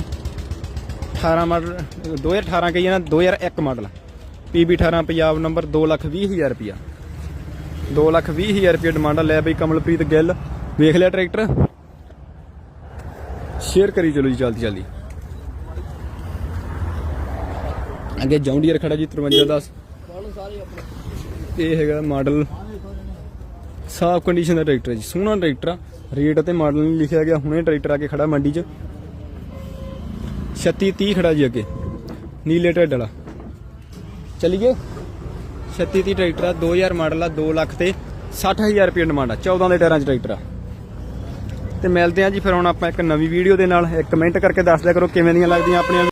18 ਮਾਡਲ 2018 ਕਹੀ ਨਾ 2001 ਮਾਡਲ PB 18 ਪੰਜਾਬ ਨੰਬਰ 220000 ਰੁਪਿਆ 220000 ਰੁਪਿਆ ਡਿਮਾਂਡ ਲੈ ਬਈ ਕਮਲਪ੍ਰੀਤ ਗਿੱਲ। ਵੇਖ ਲਿਆ ਟਰੈਕਟਰ? ਸ਼ੇਅਰ ਕਰੀ ਚਲੋ ਜੀ ਜਲਦੀ ਜਲਦੀ। ਅੱਗੇ ਜੌਂਡੀਅਰ ਖੜਾ ਜੀ 5310 ਇਹ ਹੈਗਾ ਮਾਡਲ। ਸਾਫ਼ ਕੰਡੀਸ਼ਨ ਦਾ ਟਰੈਕਟਰ ਹੈ ਜੀ, ਸੋਹਣਾ ਟਰੈਕਟਰ ਆ। ਰੇਟ ਅਤੇ ਮਾਡਲ ਨਹੀਂ ਲਿਖਿਆ ਗਿਆ, ਹੁਣੇ ਟਰੈਕਟਰ ਆ ਕੇ ਖੜਾ ਮੰਡੀ 'ਚ। 3630 ਖੜਾ ਜੀ ਅੱਗੇ। ਨੀਲੇ ਢੱਡ ਵਾਲਾ। ਚਲੀਏ। 3630 ਟਰੈਕਟਰ ਆ 2000 ਮਾਡਲ ਆ 2 ਲੱਖ ਤੇ 60000 ਰੁਪਏ ਡਿਮਾਂਡ ਆ 14 ਦੇ ਟਾਇਰਾਂ 'ਚ ਟਰੈਕਟਰ ਆ। ਤੇ ਮਿਲਦੇ ਆ ਜੀ ਫਿਰ ਹੁਣ ਆਪਾਂ ਇੱਕ ਨਵੀਂ ਵੀਡੀਓ ਦੇ ਨਾਲ। ਇੱਕ ਕਮੈਂਟ ਕਰਕੇ ਦੱਸ ਦਿਆ ਕਰੋ ਕਿਵੇਂ ਦੀਆਂ ਲੱਗਦੀਆਂ ਆਪਣੀਆਂ